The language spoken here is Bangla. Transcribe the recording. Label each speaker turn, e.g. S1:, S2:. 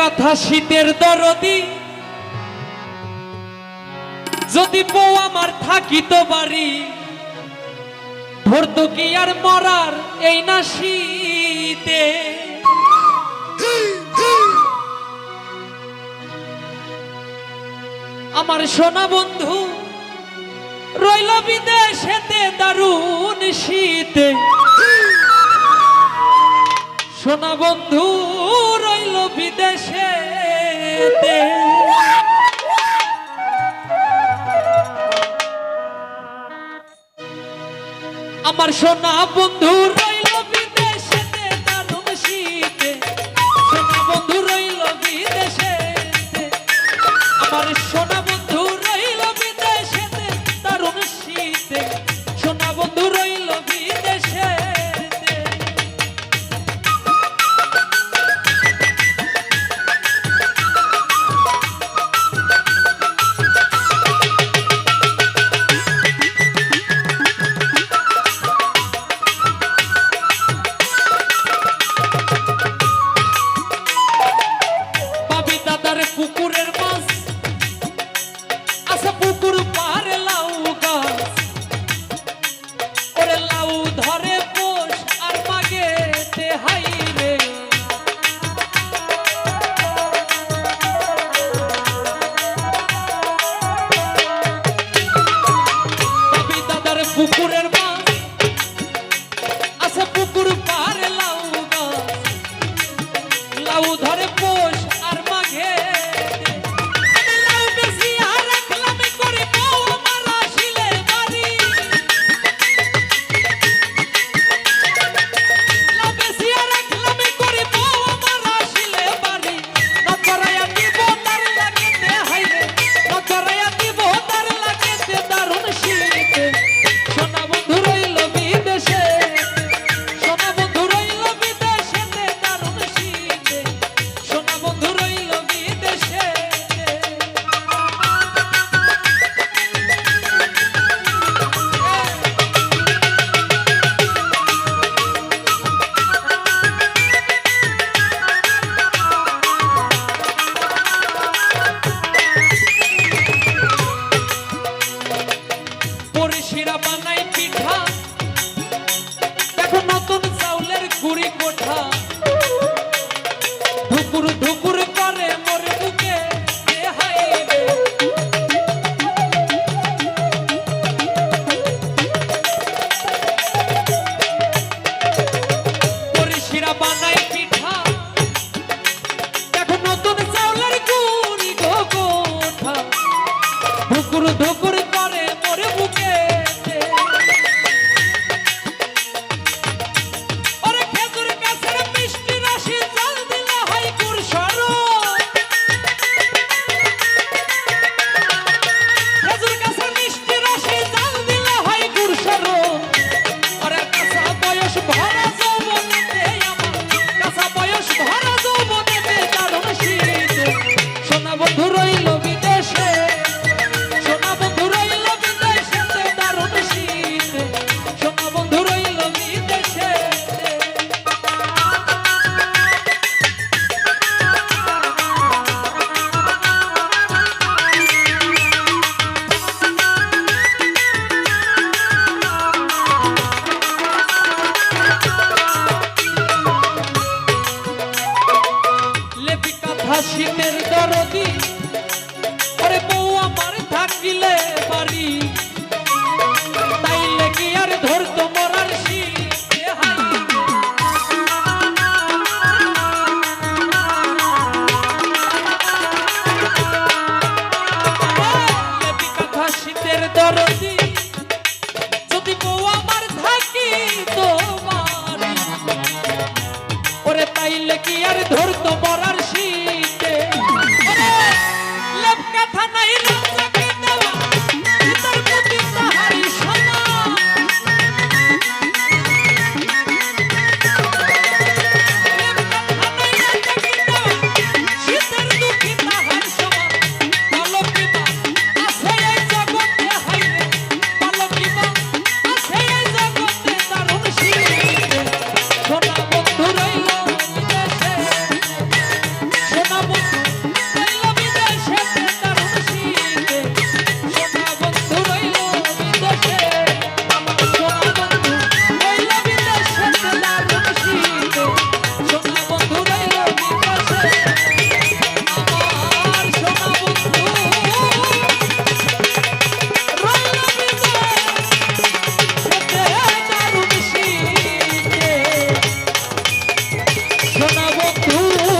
S1: কথা শীতের দরদি। যদি বউ আমার থাকিত বাড়ি, ধরত কি আর মরার এই না শীতে? আমার সোনা বন্ধু, রইল বিদেশেতে দারুণ শীতে। সোনা বন্ধু, রইল বিদেশ খেতে। আমার সোনা বন্ধুর পুকুরের Ooh.